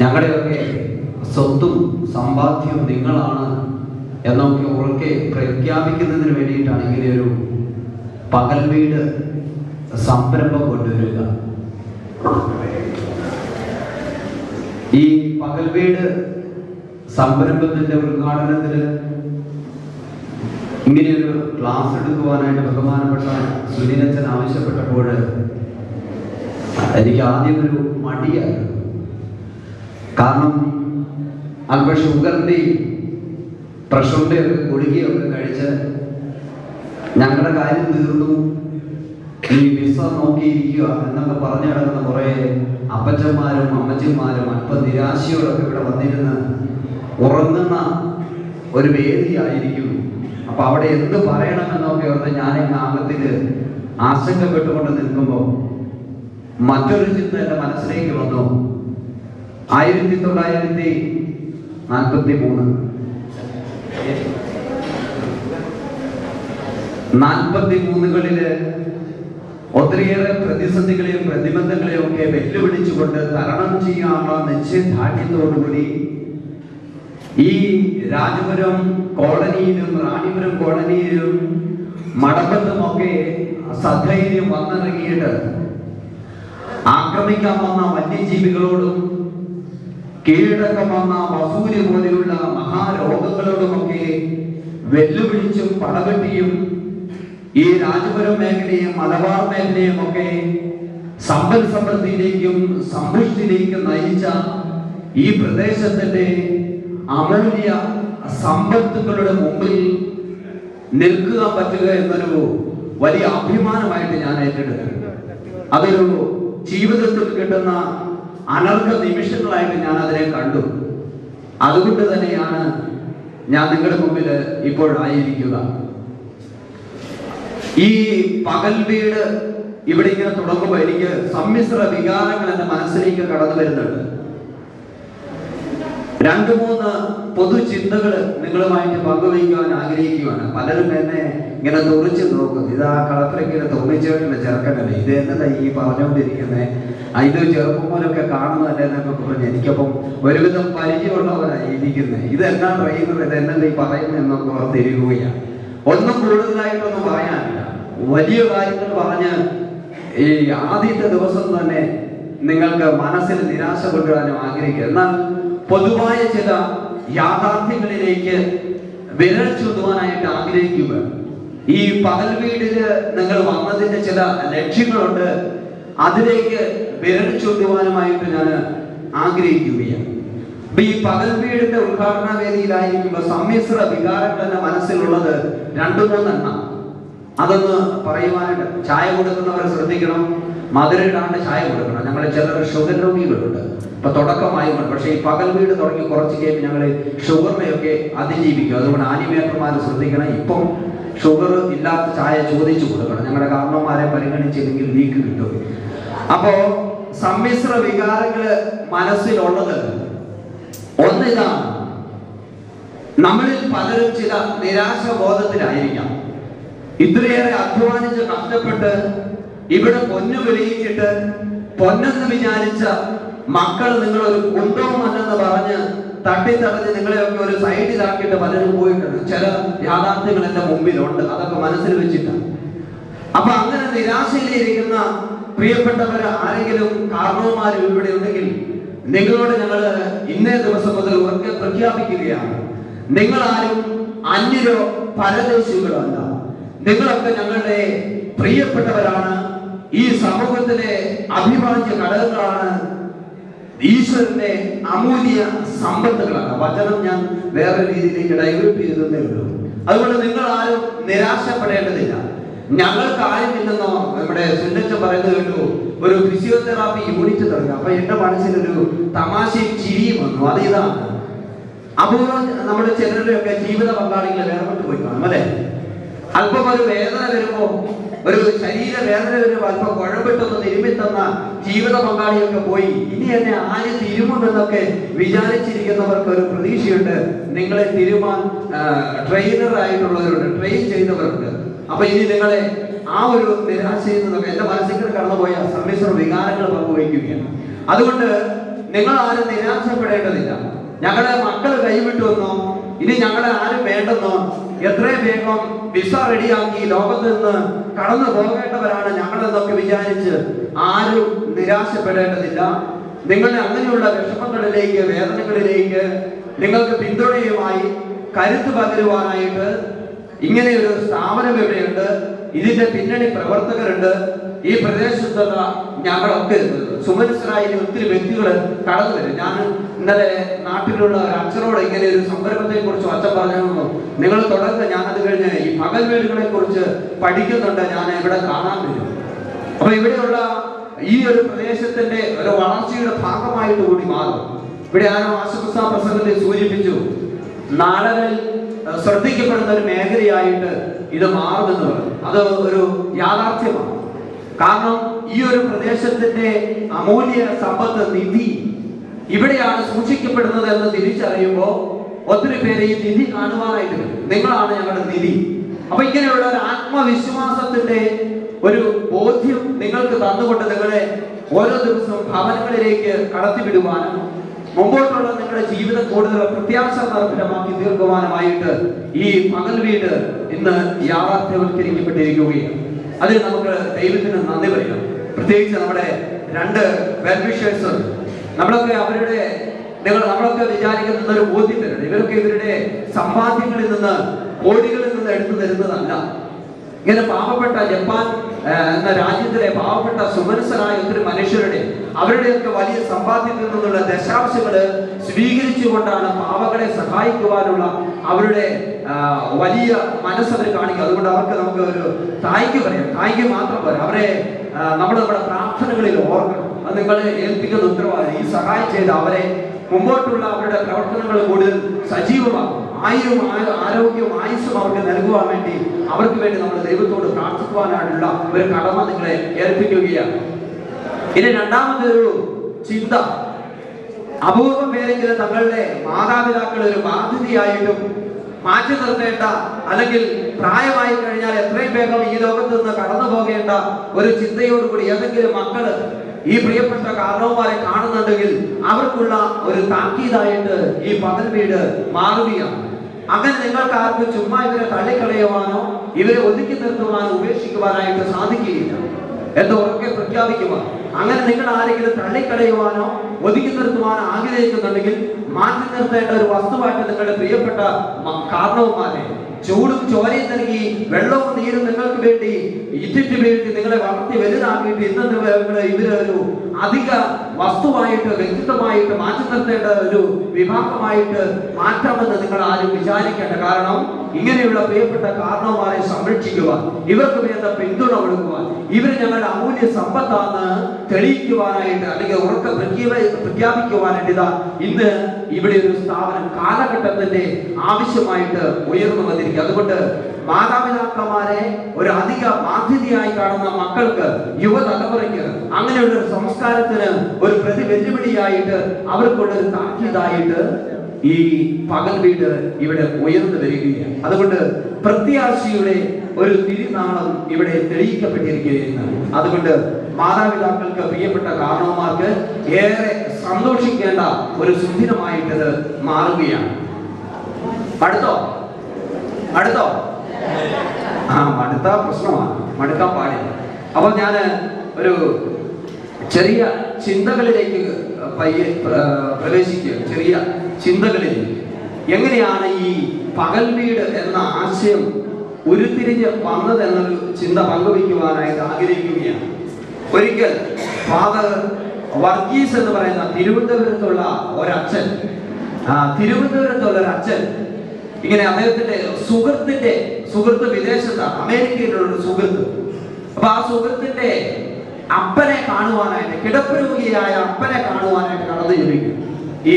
ഞങ്ങളുടെയൊക്കെ സ്വത്തും സമ്പാദ്യവും നിങ്ങളാണ് എന്നൊക്കെ ഉറക്കെ പ്രഖ്യാപിക്കുന്നതിന് വേണ്ടിയിട്ടാണ് ഇങ്ങനെ ഒരു പകൽ വീട് സംരംഭം കൊണ്ടുവരിക. ഈ പകൽ വീട് സംരംഭത്തിന്റെ ഉദ്ഘാടനത്തിന് ഇങ്ങനെയൊരു ക്ലാസ് എടുക്കുവാനായിട്ട് ബഹുമാനപ്പെട്ട സുനിലച്ചൻ ആവശ്യപ്പെട്ടപ്പോൾ എനിക്ക് ആദ്യം ഒരു മടിയായിരുന്നു. കാരണം അല്പം ഷുഗറിന്റെയും പ്രഷറിന്റെ ഒക്കെ ഗുളികയൊക്കെ കഴിച്ച് ഞങ്ങളുടെ കാര്യം തീർന്നു. ഈ വിസ നോക്കിയിരിക്കുക എന്നൊക്കെ പറഞ്ഞു കിടക്കുന്ന കുറേ അപ്പച്ചന്മാരും അമ്മച്ചന്മാരും അല്പം നിരാശയോടൊക്കെ ഇവിടെ വന്നിരുന്ന് ഉറങ്ങുന്ന ഒരു വേദിയായിരിക്കും. അപ്പൊ അവിടെ എന്ത് പറയണമെന്നൊക്കെ ഓർത്ത് ഞാൻ ആകത്തിൽ ആശങ്കപ്പെട്ടുകൊണ്ട് നിൽക്കുമ്പോൾ മറ്റൊരു ചിന്ത എന്റെ മനസ്സിലേക്ക് വന്നു. ആയിരത്തി തൊള്ളായിരത്തി നാൽപ്പത്തി മൂന്ന് നാൽപ്പത്തി മൂന്നുകളിൽ ഒത്തിരിയേറെ പ്രതിസന്ധികളെയും പ്രതിബന്ധങ്ങളെയും ഒക്കെ വെല്ലുവിളിച്ചുകൊണ്ട് തരണം ചെയ്യാനുള്ള നിശ്ചയദാർഢ്യത്തോടുകൂടി ഈ രാജപുരം കോളനിയിലും റാണിപുരം കോളനിയിലും മടമ്പത്തുമൊക്കെ സധൈര്യം വന്നിറങ്ങിയിട്ട് ആക്രമിക്കാൻ വന്ന വന്യജീവികളോടും കീഴടക്കം വന്ന വസൂരി പോലെയുള്ള മഹാരോഗങ്ങളോടുമൊക്കെ വെല്ലുവിളിച്ചും പടവെട്ടിയും ഈ രാജപുരം മേഖലയും മലബാർ മേഖലയും ഒക്കെ സമ്പൽ സമൃദ്ധിയിലേക്കും സമ്പുഷ്ടിയിലേക്കും നയിച്ച ഈ പ്രദേശത്തിന്റെ അമൂല്യ സമ്പത്തുക്കളുടെ മുമ്പിൽ നിൽക്കുക പറ്റുക എന്നൊരു വലിയ അഭിമാനമായിട്ട് ഞാൻ ഏറ്റെടുക്കുന്നു അതൊരു ജീവിതത്തിൽ കിട്ടുന്ന അനർഘ നിമിഷങ്ങളായിട്ട് ഞാൻ അതിനെ കണ്ടു. അതുകൊണ്ട് തന്നെയാണ് ഞാൻ നിങ്ങളുടെ മുമ്പിൽ ഇപ്പോഴായിരിക്കുക ഈ പകൽ വീട് ഇവിടെ ഇങ്ങനെ തുടങ്ങുമ്പോൾ എനിക്ക് സമ്മിശ്ര വികാരങ്ങൾ എന്റെ മനസ്സിലേക്ക് കടന്നു വരുന്നുണ്ട്. രണ്ട് മൂന്ന് പൊതു ചിന്തകൾ നിങ്ങളുമായിട്ട് പങ്കുവയ്ക്കുവാൻ ആഗ്രഹിക്കുവാണ്. പലരും എന്നെ ഇങ്ങനെ തുറിച്ച് നോക്കുന്നു. ഇത് ആ കളത്തിലേക്ക് ഇങ്ങനെ തുറന്നിച്ചിട്ടുള്ള ചെറുക്കനല്ലേ? ഇത് എന്നതാ ഈ പറഞ്ഞുകൊണ്ടിരിക്കുന്നത് ഇത് ചെറുപ്പം പോലൊക്കെ കാണുന്നതല്ലേ എന്നൊക്കെ പറഞ്ഞു എനിക്കപ്പം ഒരുവിധം പരിചയമുള്ളവരായി ഇരിക്കുന്നത് ഇത് പറയുന്നത്? ഇതെന്നല്ലേ ഈ പറയുന്നത് എന്നൊക്കെ ഓർത്തിരിക്കുകയാണ് ഒന്നും കൂടുതലായിട്ടൊന്നും പറയാനില്ല. വലിയ കാര്യങ്ങൾ പറഞ്ഞ് ഈ ആദ്യത്തെ ദിവസം തന്നെ നിങ്ങൾക്ക് മനസ്സിൽ നിരാശ കൊണ്ടുവരാനും ആഗ്രഹിക്കുക എന്നാൽ പൊതുവായ ചില യാഥാർത്ഥ്യങ്ങളിലേക്ക് വിരൽ ചൂതുവാനായിട്ട് ആഗ്രഹിക്കുക ഈ പകൽ വീടിൽ നിങ്ങൾ വന്നതിന്റെ ചില ലക്ഷ്യങ്ങളുണ്ട്. അതിലേക്ക് വിരൽ ചൂതുവാനുമായിട്ട് ഞാൻ ആഗ്രഹിക്കുകയാണ്. ഈ പകൽ വീടിന്റെ ഉദ്ഘാടന വേദിയിലായിരിക്കുമ്പോൾ സമ്മിശ്ര വികാരങ്ങൾ എന്റെ മനസ്സിലുള്ളത് രണ്ടു മൂന്നെണ്ണം. അതൊന്ന് പറയുവാനായിട്ട് ചായ കൊടുക്കുന്നവരെ ശ്രദ്ധിക്കണം. മധുരം ഇടാണ്ട് ചായ കൊടുക്കണം. ഞങ്ങൾ ചിലർ ഷുഗർ രോഗികളുണ്ട് ഇപ്പൊ തുടക്കമായി പക്ഷേ ഈ പകൽ വീട് തുടങ്ങി കുറച്ച് കഴിയുമ്പോൾ ഞങ്ങൾ ഷുഗറിനെയൊക്കെ അതിജീവിക്കും. അതുകൊണ്ട് ആനിമേറ്റർമാർ ശ്രദ്ധിക്കണം. ഇപ്പം ഷുഗർ ഇല്ലാത്ത ചായ ചോദിച്ചു കൊടുക്കണം. ഞങ്ങളുടെ കാരണന്മാരെ പരിഗണിച്ചില്ലെങ്കിൽ ലീക്ക് കിട്ടും. അപ്പോ സമ്മിശ്ര വികാരങ്ങൾ മനസ്സിലുള്ളത് ഒന്നിതാണ്. നമ്മളിൽ പലരും ചില നിരാശ ബോധത്തിലായിരിക്കാം ഇത്രയേറെ അധ്വാനിച്ച് കഷ്ടപ്പെട്ട് ഇവിടെ പൊന്നു വിളയിച്ചിട്ട് പൊന്നെന്ന് വിചാരിച്ച മക്കൾ നിങ്ങൾ ഒരു കുന്തവുമല്ലെന്ന് പറഞ്ഞ് തട്ടിത്തടഞ്ഞ് നിങ്ങളെയൊക്കെ ഒരു സൈഡിലാക്കിയിട്ട് പലരും പോയിട്ടുണ്ട്. ചില യാഥാർത്ഥ്യങ്ങൾ എന്റെ മുമ്പിലുണ്ട്. അതൊക്കെ മനസ്സിൽ വെച്ചിട്ടാണ്. അപ്പൊ അങ്ങനെ നിരാശയിലിരിക്കുന്ന പ്രിയപ്പെട്ടവർ ആരെങ്കിലും കാരണവന്മാരും ഇവിടെ ഉണ്ടെങ്കിൽ നിങ്ങളോട് ഞങ്ങൾ ഇന്നേ ദിവസം മുതൽ ഉറക്കെ പ്രഖ്യാപിക്കുകയാണ്. നിങ്ങൾ ആരും അന്യരോ പരദേശികളോ അല്ല. നിങ്ങളൊക്കെ ഞങ്ങളുടെ പ്രിയപ്പെട്ടവരാണ്. ഈ സമൂഹത്തിലെ അഭിവാജ്യ ഘടകങ്ങളാണ് ഈശ്വരന്റെ അമൂല്യ സമ്പത്തുകളാണ്. വചനം ഞാൻ വേറെ രീതിയിലേക്ക് ഡൈവേർട്ട് ചെയ്തതേ ഉള്ളൂ. അതുകൊണ്ട് നിങ്ങൾ ആരും നിരാശപ്പെടേണ്ടതില്ല. ഞങ്ങൾക്ക് ആരുമില്ലെന്നോ നമ്മുടെ സുന്നച്ച പറയുന്നത് കേട്ടു. ഒരു ഫിസിയോതെറാപ്പി യൂണിറ്റ് തുടങ്ങി. അപ്പൊ എന്റെ മനസ്സിലൊരു തമാശയും ചിരിയും വന്നു. അത് ഇതാണ്. അപൂർവം നമ്മുടെ ചിലരുടെയൊക്കെ ജീവിത പങ്കാളികളെ വേർപെട്ട് പോയി കാണും അല്ലെ? അല്പം ഒരു വേദന വരുമ്പോ ഒരു ശരീര വേദന വരുമ്പോ അല്പം കുഴമ്പിട്ടൊന്ന് തിരുമ്പി തന്ന ജീവിത പങ്കാളിയൊക്കെ പോയി. ഇനി എന്നെ ആര് തിരുമുമെന്നൊക്കെ വിചാരിച്ചിരിക്കുന്നവർക്ക് ഒരു പ്രതീക്ഷയുണ്ട്. നിങ്ങളെ തിരുമാൻ ട്രെയിനർ ആയിട്ടുള്ളവരുണ്ട് ട്രെയിൻ ചെയ്യുന്നവർക്ക് അപ്പൊ ഇനി നിങ്ങളെ ആ ഒരു നിരാശയിൽ നിന്നൊക്കെ എന്റെ മനസ്സിൽ കടന്നുപോയ സമ്മിശ്ര വികാരങ്ങൾ പങ്കുവയ്ക്കുകയാണ്. അതുകൊണ്ട് നിങ്ങൾ ആരും നിരാശപ്പെടേണ്ടതില്ല. ഞങ്ങളെ മക്കൾ കൈവിട്ടുവെന്നോ ഇനി ഞങ്ങളെ ആരും വേണ്ടെന്നോ? എത്രയും വേഗം വിസ റെഡിയാക്കി ലോകത്ത് നിന്ന് കടന്നു പോകേണ്ടവരാണ് ഞങ്ങളെന്നൊക്കെ വിചാരിച്ച് ആരും നിരാശപ്പെടേണ്ടതില്ല. നിങ്ങളെ അങ്ങനെയുള്ള വിഷമങ്ങളിലേക്ക് വേദനകളിലേക്ക് നിങ്ങൾക്ക് പിന്തുണയുമായി കരുത്ത് പകരുവാനായിട്ട് ഇങ്ങനെ ഒരു സ്ഥാപനം ഇവിടെയുണ്ട്. ഇതിന്റെ പിന്നണി പ്രവർത്തകരുണ്ട്. ഈ പ്രദേശത്തുള്ള ഞങ്ങളൊക്കെ സുമനസ്സരായ ഒത്തിരി വ്യക്തികൾ കടന്നു വരും. ഞാൻ ഇന്നലെ നാട്ടിലുള്ള ഒരു അച്ഛനോട് ഇങ്ങനെ ഒരു സംരംഭത്തെ കുറിച്ച് അച്ഛൻ പറഞ്ഞു നിങ്ങൾ തുടർന്ന് ഞാൻ അത് കഴിഞ്ഞ് ഈ പകൽ വീടുകളെ കുറിച്ച് പഠിക്കുന്നുണ്ട്. ഞാൻ ഇവിടെ കാണാൻ വരും. അപ്പൊ ഇവിടെയുള്ള ഈ ഒരു പ്രദേശത്തിന്റെ ഒരു വളർച്ചയുടെ ഭാഗമായിട്ട് കൂടി മാറും. ഇവിടെ ആരോ ആശുപത്രി പ്രസംഗത്തെ സൂചിപ്പിച്ചു. അഹ് ശ്രദ്ധിക്കപ്പെടുന്ന ഒരു മേഖലയായിട്ട് ഇത് മാറുമെന്ന് പറഞ്ഞു. അത് ഒരു യാഥാർത്ഥ്യമാണ്. കാരണം ഈ ഒരു പ്രദേശത്തിന്റെ അമൂല്യ സമ്പത്ത് നിധി ഇവിടെയാണ് സൂക്ഷിക്കപ്പെടുന്നത് എന്ന് തിരിച്ചറിയുമ്പോൾ ഒത്തിരി പേര് ഈ നിധി കാണുവാനായിട്ട് നിങ്ങളാണ് ഞങ്ങളുടെ നിധി. അപ്പൊ ഇങ്ങനെയുള്ള ഒരു ആത്മവിശ്വാസത്തിന്റെ ഒരു ബോധ്യം നിങ്ങൾക്ക് തന്നുകൊണ്ട് നിങ്ങളെ ഓരോ ദിവസവും ഭവനങ്ങളിലേക്ക് കടത്തിവിടുവാനും മുമ്പോട്ടുള്ള നിങ്ങളുടെ ജീവിതം കൂടുതൽ പ്രത്യാശ നിർഭരമാക്കി തീർക്കുവാനുമായിട്ട് ഈ മകൽ വീട് ഇന്ന് യാഥാർത്ഥ്യവൽക്കരിക്കപ്പെട്ടിരിക്കുകയാണ്. അതിൽ നമുക്ക് ദൈവത്തിന് നന്ദി പറയാം. പ്രത്യേകിച്ച് നമ്മുടെ രണ്ട് വെൽവിഷേഴ്സ് നമ്മളൊക്കെ അവരുടെ നിങ്ങൾ നമ്മളൊക്കെ വിചാരിക്കുന്ന ഒരു ബോധ്യം തരണം ഇവരൊക്കെ ഇവരുടെ സമ്പാദ്യങ്ങളിൽ നിന്ന് കോടികളിൽ നിന്ന് എടുത്തു തരുന്നതല്ല. ഇങ്ങനെ പാവപ്പെട്ട ജപ്പാൻ എന്ന രാജ്യത്തിലെ പാവപ്പെട്ട സുമനസ്സരായ ഒത്തിരി മനുഷ്യരുടെ അവരുടെയൊക്കെ വലിയ സമ്പാദ്യത്തിൽ നിന്നുള്ള ദശാംശങ്ങൾ സ്വീകരിച്ചുകൊണ്ടാണ് പാവങ്ങളെ സഹായിക്കുവാനുള്ള അവരുടെ വലിയ മനസ്സവർ കാണിക്കുക. അതുകൊണ്ട് അവർക്ക് നമുക്ക് ഒരു തായ്ക്ക് പറയാം. തായ്ക്ക് മാത്രം പോരാ. അവരെ നമ്മൾ നമ്മുടെ പ്രാർത്ഥനകളിൽ ഓർക്കണം. അത് നിങ്ങൾ ഏൽപ്പിക്കുന്ന ഉത്തരവാദിത്വം ഈ സഹായം ചെയ്ത് അവരെ മുമ്പോട്ടുള്ള അവരുടെ പ്രവർത്തനങ്ങൾ കൂടുതൽ സജീവമാക്കും. ആയുവും ആ- ആരോഗ്യവും ആയുസ്സും അവർക്ക് നൽകുവാൻ വേണ്ടി അവർക്ക് വേണ്ടി നമ്മൾ ദൈവത്തോട് പ്രാർത്ഥിക്കുവാനായിട്ടുള്ള ഒരു കടമ നിങ്ങളെ ഏൽപ്പിക്കുകയാണ്. ഇനി രണ്ടാമതൊരു ചിന്ത. അപൂർവം പേരെങ്കിലും തങ്ങളുടെ മാതാപിതാക്കൾ ഒരു ബാധ്യതയായിട്ടും മാറ്റി നിർത്തേണ്ട അല്ലെങ്കിൽ പ്രായമായി കഴിഞ്ഞാൽ എത്രയും വേഗം ഈ ലോകത്ത് നിന്ന് കടന്നു പോകേണ്ട ഒരു ചിന്തയോടുകൂടി ഏതെങ്കിലും മക്കൾ ഈ പ്രിയപ്പെട്ട കാരണവന്മാരെ കാണുന്നുണ്ടെങ്കിൽ അവർക്കുള്ള ഒരു താക്കീതായിട്ട് ഈ പതൻ വീട് മാറുകയാണ്. അങ്ങനെ നിങ്ങൾക്ക് ആർക്കും ചുമ്മാ ഇവരെ തള്ളിക്കളയുവാനോ ഇവരെ ഒതുക്കി നിർത്തുവാനോ ഉപേക്ഷിക്കുവാനായിട്ട് സാധിക്കുകയില്ല. എന്ന് ഉറക്കെ പ്രഖ്യാപിക്കുക അങ്ങനെ നിങ്ങൾ ആരെങ്കിലും തള്ളിക്കളയുവാനോ ഒതുക്കി നിർത്തുവാനോ ആഗ്രഹിക്കുന്നുണ്ടെങ്കിൽ മാറ്റി നിർത്തേണ്ട ഒരു വസ്തുവായിട്ട് നിങ്ങളുടെ പ്രിയപ്പെട്ട കാരണവന്മാരെ ചൂടും ചോരയും നൽകി വെള്ളവും നീരും നിങ്ങൾക്ക് വേണ്ടി ഇജിപ്തി വേണ്ടി നിങ്ങളെ വളർത്തി വലുതാക്കിയിട്ട് ഇന്ന് നിങ്ങളെ ഇവരൊരു അധിക വസ്തുവായിട്ട് വ്യക്തിത്വമായിട്ട് മാറ്റി നിർത്തേണ്ട ഒരു വിഭാഗമായിട്ട് മാറ്റാമെന്ന് നിങ്ങൾ ആരും വിചാരിക്കേണ്ട. കാരണം ഇങ്ങനെയുള്ള പ്രിയപ്പെട്ട കാരണവന്മാരെ സംരക്ഷിക്കുക ഇവർക്ക് വേണ്ട പിന്തുണ കൊടുക്കുക. ഇവർ ഞങ്ങളുടെ അമൂല്യ സമ്പത്താന്ന് തെളിയിക്കുവാനായിട്ട് അല്ലെങ്കിൽ ഉറക്ക പ്രഖ്യാപ- പ്രഖ്യാപിക്കുവാനായിട്ട് ഇതാ ഇന്ന് ഇവിടെ ഒരു സ്ഥാപനം കാലഘട്ടത്തിന്റെ ആവശ്യമായിട്ട് ഉയർന്നു വന്നിരിക്കുക. അതുകൊണ്ട് മാതാപിതാക്കന്മാരെ ഒരു അധിക ബാധ്യതയായി കാണുന്ന മക്കൾക്ക് യുവതലമുറയ്ക്ക് അങ്ങനെയുള്ള ഒരു സംസ്കാരത്തിന് ഒരു പ്രതി വെല്ലുവിളിയായിട്ട് അവർക്കുള്ള ഒരു താക്കീതായിട്ട് ഈ പകൽ വീട് ഇവിടെ ഉയർന്നു വരികയാണ്. അതുകൊണ്ട് പ്രത്യാശയുടെ ഒരു തിരിനാളം ഇവിടെ തെളിയിക്കപ്പെട്ടിരിക്കുകയാണ്. അതുകൊണ്ട് മാതാപിതാക്കൾക്ക് പ്രിയപ്പെട്ട കാരണവന്മാർക്ക് ഏറെ സന്തോഷിക്കേണ്ട ഒരു സുദിനമായിട്ടത് മാറുകയാണ്. അടുത്തോ അടുത്തോ ആ മടുത്ത പ്രശ്നമാണ്. മടുക്കാൻ പാടില്ല. അപ്പൊ ഞാൻ ഒരു ചെറിയ ചിന്തകളിലേക്ക് പയ്യെ പ്ര- പ്രവേശിക്കുക. ചെറിയ ചിന്തകളിലേക്ക് എങ്ങനെയാണ് ഈ പകൽ വീട് എന്ന ആശയം ഉരുത്തിരിഞ്ഞ് വന്നത് എന്നൊരു ചിന്ത പങ്കുവയ്ക്കുവാനായിട്ട് ആഗ്രഹിക്കുകയാണ്. ഒരിക്കൽ ഫാദർ വർഗീസ് എന്ന് പറയുന്ന തിരുവനന്തപുരത്തുള്ള ഒരച്ഛൻ തിരുവനന്തപുരത്തുള്ള ഒരു അച്ഛൻ ഇങ്ങനെ അദ്ദേഹത്തിന്റെ സുഹൃത്തിന്റെ സുഹൃത്ത് വിദേശത്താണ് അമേരിക്കയിലുള്ള ഒരു സുഹൃത്ത്. അപ്പൊ ആ സുഹൃത്തിന്റെ അപ്പനെ കാണുവാനായിട്ട് കിടപ്പുരോഗിയായ അപ്പനെ കാണുവാനായിട്ട് കടന്നു ചോദിക്കും. ഈ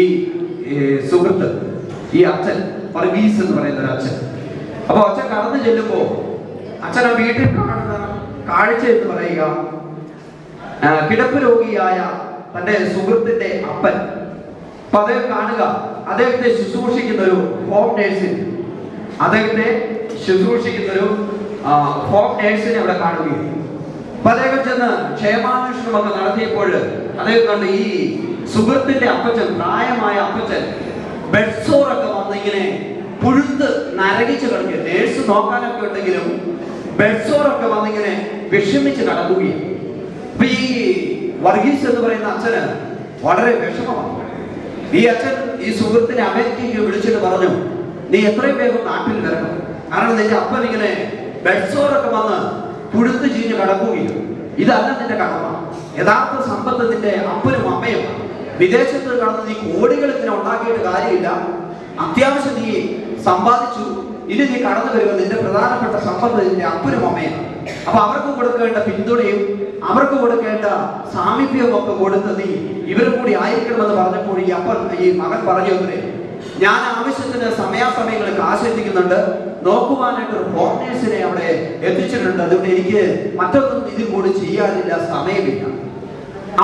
സുഹൃത്ത് ഈ അച്ഛൻ വർഗീസ് എന്ന് പറയുന്ന ഒരു അച്ഛൻ അപ്പൊ അച്ഛൻ കടന്നു ചെല്ലുമ്പോ അച്ഛൻ ആ വീട്ടിൽ കാണുന്ന കാഴ്ച എന്ന് പറയുക കിടപ്പ് രോഗിയായ തന്റെ സുഹൃത്തിന്റെ അപ്പൻ. അപ്പൊ അദ്ദേഹം കാണുക അദ്ദേഹത്തെ ശുശ്രൂഷിക്കുന്ന ഒരു ഹോം നേഴ്സിന് അദ്ദേഹത്തെ ശുശ്രൂഷിക്കുന്ന ഒരു ഹോം നേഴ്സിനെ അവിടെ കാണുകയും അപ്പൊ അദ്ദേഹം ചെന്ന് ക്ഷേമാന്വേഷണമൊക്കെ നടത്തിയപ്പോൾ അദ്ദേഹം കണ്ട് ഈ സുഹൃത്തിന്റെ അപ്പച്ചൻ പ്രായമായ അപ്പച്ചൻ ബെഡ്സോറൊക്കെ വന്നിങ്ങനെ പുഴുത്ത് നരകിച്ച് കിടക്കുക നേഴ്സ് നോക്കാനൊക്കെ ഉണ്ടെങ്കിലും ബെഡ്സോറൊക്കെ വന്നിങ്ങനെ വിഷമിച്ച് കിടക്കുകയും ഈ വർഗീസ് എന്ന് പറയുന്ന അച്ഛന് വളരെ വിഷമമാണ്. ഈ അച്ഛൻ ഈ സുഹൃത്തിനെ അമേരിക്കയ്ക്ക് വിളിച്ചിട്ട് പറഞ്ഞു നീ എത്രയും വേഗം നാട്ടിൽ വരണം. കാരണം നിന്റെ അപ്പൻ ഇങ്ങനെ ബെഡ്സോറൊക്കെ വന്ന് പുഴുത്ത് ചീഞ്ഞ് കിടക്കുകയും ഇതല്ല നിന്റെ കടമ. യഥാർത്ഥ സമ്പത്ത് നിന്റെ അപ്പനും അമ്മയും. വിദേശത്ത് കടന്ന് നീ കോടികൾ ഇങ്ങനെ ഉണ്ടാക്കിയിട്ട് കാര്യമില്ല. അത്യാവശ്യം നീ സമ്പാദിച്ചു. ഇനി നീ കടന്നു വരുമ്പോൾ നിന്റെ പ്രധാനപ്പെട്ട സമ്പത്ത് നിന്റെ അപ്പനും അമ്മയാണ് അപ്പൊ അവർക്ക് കൊടുക്കേണ്ട പിന്തുണയും അവർക്ക് കൊടുക്കേണ്ട സാമീപ്യവും ഒക്കെ കൊടുത്ത് നീ ഇവരും കൂടി ആയിരിക്കണമെന്ന് പറഞ്ഞപ്പോൾ ഈ അപ്പൻ ഈ മകൻ പറഞ്ഞു അത്രേ ഞാൻ ആവശ്യത്തിന് സമയാസമയങ്ങളിൽ കാശ് എത്തിക്കുന്നുണ്ട് നോക്കുവാനായിട്ട് ഒരു ഫോറിനേഴ്സിനെ അവിടെ എത്തിച്ചിട്ടുണ്ട്. അതുകൊണ്ട് എനിക്ക് മറ്റൊന്നും ഇതിൽ കൂടി ചെയ്യാനില്ല സമയമില്ല.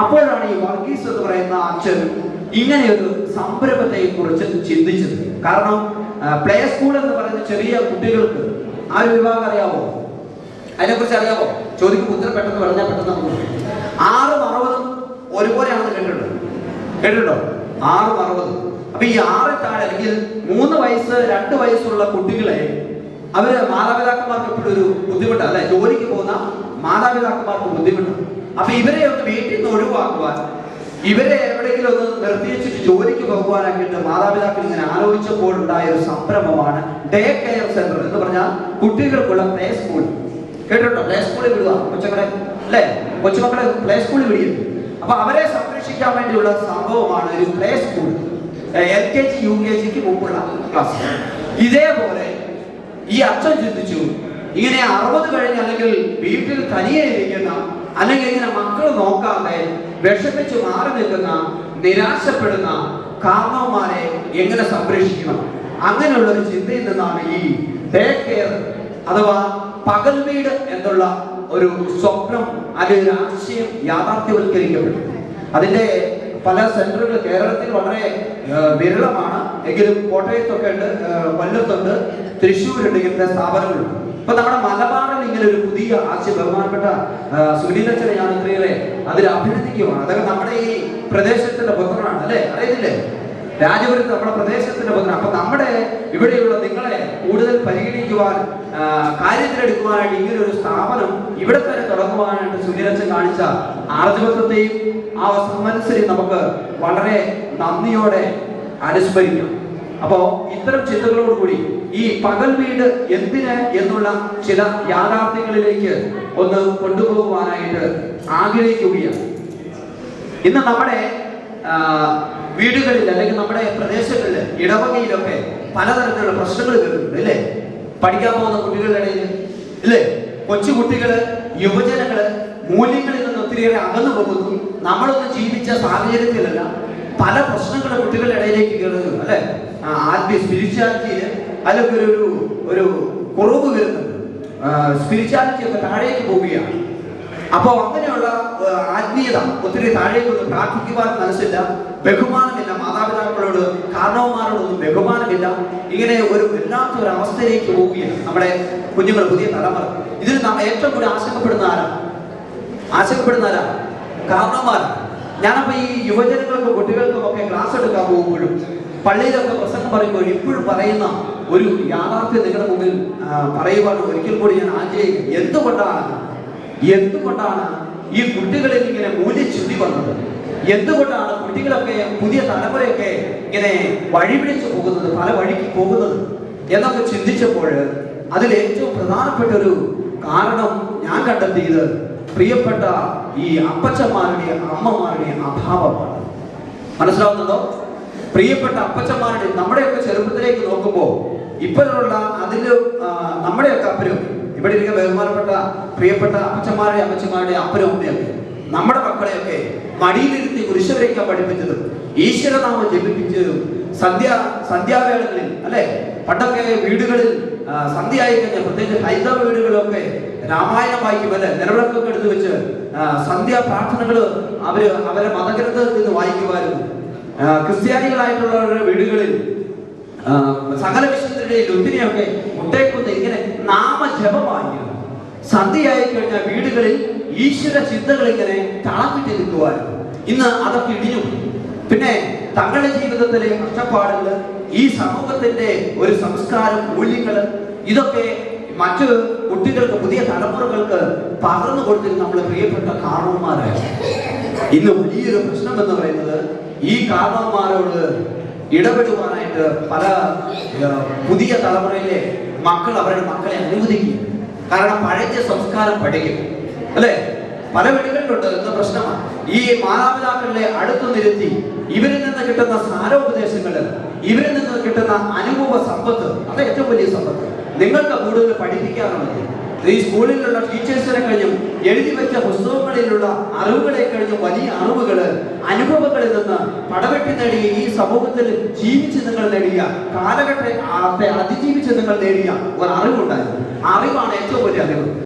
അപ്പോഴാണ് ഈ വർഗീസ് എന്ന് പറയുന്ന അച്ഛൻ ഇങ്ങനെ ഒരു സംരംഭത്തെ കുറിച്ച് ചിന്തിച്ചത്. കാരണം പ്ലേ സ്കൂൾ എന്ന് പറയുന്ന ചെറിയ കുട്ടികൾക്ക് ആ ഒരു വിഭാഗം അറിയാമോ അതിനെക്കുറിച്ച് അറിയാമോ ചോദിക്കും ഉത്തരം പെട്ടെന്ന് പറഞ്ഞാൽ പെട്ടെന്ന് നമുക്ക്. ആറും അറുപതും ഒരുപോലെയാണെന്ന് കേട്ടിട്ടുണ്ട്. കേട്ടിട്ടുണ്ടോ? ആറും അറുപതും. അപ്പൊ ഈ ആറ് താഴെ അല്ലെങ്കിൽ മൂന്ന് വയസ്സ് രണ്ട് വയസ്സുള്ള കുട്ടികളെ അവർ മാതാപിതാക്കന്മാർക്ക് എപ്പോഴും ഒരു ബുദ്ധിമുട്ടാണ് അല്ലെ? ജോലിക്ക് പോകുന്ന മാതാപിതാക്കന്മാർക്ക് ബുദ്ധിമുട്ട്. അപ്പൊ ഇവരെ വീട്ടിൽ നിന്ന് ഒഴിവാക്കുവാൻ ഇവരെ എവിടെയെങ്കിലും ഒന്ന് നിർത്തിവെച്ചിട്ട് ജോലിക്ക് പോകുവാനായിട്ട് മാതാപിതാക്കൾ ഇങ്ങനെ ആലോചിച്ചപ്പോൾ ഉണ്ടായ ഒരു സംരംഭമാണ് ഡേ കെയർ സെന്റർ എന്ന് പറഞ്ഞാൽ കുട്ടികൾക്കുള്ള പ്ലേ സ്കൂൾ കേട്ടോ പ്ലേ സ്കൂളിൽ വിടുക. കൊച്ചുമക്കളെ അല്ലേ? കൊച്ചുമക്കളെ പ്ലേ സ്കൂളിൽ വിടുകയും അപ്പൊ അവരെ സംരക്ഷിക്കാൻ വേണ്ടിയുള്ള സംഭവമാണ് ഒരു play school L K G U K ജിക്ക് മുമ്പുള്ള ക്ലാസ് ഇതേപോലെ ഈ അച്ഛൻ ചിന്തിച്ചു ഇങ്ങനെ അറുപത് കഴിഞ്ഞ് അല്ലെങ്കിൽ വീട്ടിൽ തനിയെ ഇരിക്കുന്ന അല്ലെങ്കിൽ ഇങ്ങനെ മക്കൾ നോക്കാതെ വിഷമിച്ച് മാറി നിൽക്കുന്ന നിരാശപ്പെടുന്ന കാരണവന്മാരെ എങ്ങനെ സംരക്ഷിക്കണം? അങ്ങനെയുള്ള ഒരു ചിന്തയിൽ നിന്നാണ് ഈ ഡേ കെയർ അഥവാ പകൽ വീട് എന്നുള്ള ഒരു സ്വപ്നം അല്ലെങ്കിൽ ഒരു ആശയം യാഥാർത്ഥ്യവൽക്കരിക്കപ്പെട്ടു അതിന്റെ പല സെന്ററുകൾ കേരളത്തിൽ വളരെ വിരളമാണ്. എങ്കിലും കോട്ടയത്തൊക്കെ ഉണ്ട് കൊല്ലത്തുണ്ട് തൃശ്ശൂരുണ്ട് ഇങ്ങനത്തെ സ്ഥാപനങ്ങളുണ്ട്. ഇപ്പൊ നമ്മുടെ മലബാറിൽ ഇങ്ങനെ ഒരു പുതിയ ആശയ ബഹുമാനപ്പെട്ട സുനീലച്ചനെ ഞാൻ ഇത്രയേറെ അതിൽ അഭിനന്ദിക്കുവാണ്. അതൊക്കെ നമ്മുടെ ഈ പ്രദേശത്തിന്റെ പുത്രനാണ് അല്ലെ? അറിയത്തില്ലേ? രാജപുരത്ത് നമ്മുടെ പ്രദേശത്തിന്റെ പുത്രൻ അപ്പൊ നമ്മുടെ ഇവിടെയുള്ള നിങ്ങളെ കൂടുതൽ പരിഗണിക്കുവാൻ കാര്യത്തിലെടുക്കുവാനായിട്ട് ഇങ്ങനെ ഒരു സ്ഥാപനം ഇവിടെ തന്നെ തുടങ്ങുവാനായിട്ട് സുനിരച്ചൻ കാണിച്ച ആർജവത്വത്തെയും ആ സമ്മത്സരെയും നമുക്ക് വളരെ നന്ദിയോടെ അനുസ്മരിക്കും. അപ്പോ ഇത്തരം ചിന്തകളോട് കൂടി ഈ പകൽ വീട് എന്തിന് എന്നുള്ള ചില യാഥാർത്ഥ്യങ്ങളിലേക്ക് ഒന്ന് കൊണ്ടുപോകുവാനായിട്ട് ആഗ്രഹിക്കുകയാണ്. ഇന്ന് നമ്മുടെ വീടുകളിൽ അല്ലെങ്കിൽ നമ്മുടെ പ്രദേശങ്ങളിൽ ഇടവകയിലൊക്കെ പലതരത്തിലുള്ള പ്രശ്നങ്ങൾ വരുന്നുണ്ട് അല്ലേ? പഠിക്കാൻ പോകുന്ന കുട്ടികളുടെ ഇടയിൽ ഇല്ലേ കൊച്ചു കുട്ടികൾ യുവജനങ്ങൾ മൂല്യങ്ങളിൽ നിന്ന് ഒത്തിരിയേറെ അകന്നു പോകുന്നു. നമ്മളൊന്നും ജീവിച്ച സാഹചര്യത്തിലല്ല പല പ്രശ്നങ്ങളും കുട്ടികളുടെ ഇടയിലേക്ക് കയറുന്നു അല്ലെ? ആദ്യ സ്പിരിച്വാലിറ്റിയിൽ അതിലൊക്കെ ഒരു ഒരു കുറവ് വരുന്നുണ്ട്. സ്പിരിച്വാലിറ്റി ഒക്കെ താഴേക്ക് പോവുകയാണ്. അപ്പോൾ അങ്ങനെയുള്ള ആത്മീയത ഒത്തിരി താഴേക്കൊന്നും പ്രാർത്ഥിക്കുവാൻ മനസ്സില്ല. ബഹുമാനമില്ല മാതാപിതാക്കളോട് കാരണവന്മാരോടൊന്നും ബഹുമാനമില്ല. ഇങ്ങനെ ഒരു വല്ലാത്ത ഒരു അവസ്ഥയിലേക്ക് പോവുകയാണ് നമ്മുടെ കുഞ്ഞുങ്ങൾ പുതിയ തലമുറ. ഇതിൽ നാം ഏറ്റവും കൂടുതൽ ആശങ്കപ്പെടുന്ന ആരാ? ആശങ്കപ്പെടുന്ന ആരാ? കാരണവന്മാരാണ്. ഞാനപ്പോ ഈ യുവജനങ്ങൾക്ക് കുട്ടികൾക്കും ഒക്കെ ക്ലാസ് എടുക്കാൻ പോകുമ്പോഴും പള്ളിയിലൊക്കെ പ്രസംഗം പറയുമ്പോൾ ഇപ്പോഴും പറയുന്ന ഒരു യാഥാർത്ഥ്യം നിങ്ങളുടെ മുമ്പിൽ പറയുവാൻ ഒരിക്കൽ കൂടി ഞാൻ ആഗ്രഹിക്കുന്നു. എന്തുകൊണ്ടാണ്? എന്തുകൊണ്ടാണ് ഈ കുട്ടികളിൽ ഇങ്ങനെ മൂല്യച്യുതി വന്നത്? എന്തുകൊണ്ടാണ് കുട്ടികളൊക്കെ പുതിയ തലമുറയൊക്കെ ഇങ്ങനെ വഴിപിടിച്ചു പോകുന്നത് പല വഴിക്ക് പോകുന്നത് എന്നൊക്കെ ചിന്തിച്ചപ്പോൾ അതിൽ ഏറ്റവും പ്രധാനപ്പെട്ട ഒരു കാരണം ഞാൻ കണ്ടെത്തിയത് പ്രിയപ്പെട്ട ഈ അപ്പച്ചന്മാരുടെയും അമ്മമാരുടെയും അഭാവമാണ്. മനസ്സിലാവുന്നുണ്ടോ? പ്രിയപ്പെട്ട അപ്പച്ചന്മാരുടെ നമ്മുടെയൊക്കെ ചെറുപ്പത്തിലേക്ക് നോക്കുമ്പോൾ ഇപ്പോഴുള്ള അതിൽ നമ്മുടെയൊക്കെ അപ്പനും ഇവിടെ ഇരിക്കുന്ന ബഹുമാനപ്പെട്ട പ്രിയപ്പെട്ട അപ്പച്ചന്മാരുടെ അമ്മച്ചന്മാരുടെ അപ്പനും അമ്മയൊക്കെ നമ്മുടെ മക്കളെയൊക്കെ മടിയിലിരുത്തി കുരിശവരേക്കാൻ പഠിപ്പിച്ചതും ഈശ്വരനാമം ജപിപ്പിച്ചതും സന്ധ്യ സന്ധ്യാവേളകളിൽ അല്ലെ? പണ്ടൊക്കെ വീടുകളിൽ ആ, സന്ധ്യ ആയി കഴിഞ്ഞാൽ പ്രത്യേകിച്ച് ഹൈന്ദവ വീടുകളിലൊക്കെ രാമായണം വായിക്കും അല്ലെ? നിലവിളക്കൊക്കെ എടുത്തു വെച്ച് സന്ധ്യാ പ്രാർത്ഥനകൾ അവർ അവരെ മതഗ്രന്ഥത്തിൽ നിന്ന് വായിക്കുമായിരുന്നു. ക്രിസ്ത്യാനികളായിട്ടുള്ളവരുടെ വീടുകളിൽ സകല വിശുദ്ധരുടെ ലുത്തിനെയൊക്കെ മുട്ടേക്കുന്ന ഇങ്ങനെ നാമജപമായിരുന്നു സന്ധ്യയായി കഴിഞ്ഞാൽ വീടുകളിൽ ഈശ്വര ചിന്തകൾ ഇങ്ങനെ താഴ്ന്നിട്ട് നിൽക്കുവായിരുന്നു ഇന്ന് അതൊക്കെ ഇടിഞ്ഞു. പിന്നെ തങ്ങളുടെ ജീവിതത്തിലെ കഷ്ടപ്പാടുകൾ ഈ സമൂഹത്തിന്റെ ഒരു സംസ്കാരം മൂല്യങ്ങൾ ഇതൊക്കെ മറ്റു കുട്ടികൾക്ക് പുതിയ തലമുറകൾക്ക് പകർന്നു കൊടുത്തിരുന്ന നമ്മുടെ പ്രിയപ്പെട്ട കാരണവന്മാരെ ഇന്ന് വലിയൊരു പ്രശ്നം എന്ന് പറയുന്നത് ഈ കാരണവന്മാരോട് ഇടപെടുവാനായിട്ട് പല പുതിയ തലമുറയിലെ മക്കൾ അവരുടെ മക്കളെ അനുവദിക്കും കാരണം പഴയ സംസ്കാരം പഠിക്കും. അല്ലേ? പല വീടുകളിലുണ്ട് എന്ന പ്രശ്നമാണ്. ഈ മാതാപിതാക്കളെ അടുത്തു നിരുത്തി ഇവരിൽ നിന്ന് കിട്ടുന്ന സാരോപദേശങ്ങൾ ഇവരിൽ നിന്ന് കിട്ടുന്ന അനുഭവ സമ്പത്ത് അത് ഏറ്റവും വലിയ സമ്പത്ത്. നിങ്ങൾക്ക് കൂടുതൽ പഠിപ്പിക്കാറുണ്ട് ഈ സ്കൂളിലുള്ള ടീച്ചേഴ്സിനെ കഴിഞ്ഞും എഴുതി വെച്ച പുസ്തകങ്ങളിലുള്ള അറിവുകളെ കഴിഞ്ഞും വലിയ അറിവുകൾ അനുഭവങ്ങളിൽ നിന്ന് പടവെട്ടി നേടിയ ഈ സമൂഹത്തിൽ ജീവിച്ച് നിങ്ങൾ നേടിയ കാലഘട്ടത്തെ അതിജീവിച്ച് നിങ്ങൾ നേടിയ ഒരു അറിവുണ്ടായിരുന്നു. അറിവാണ് ഏറ്റവും വലിയ അറിവ്.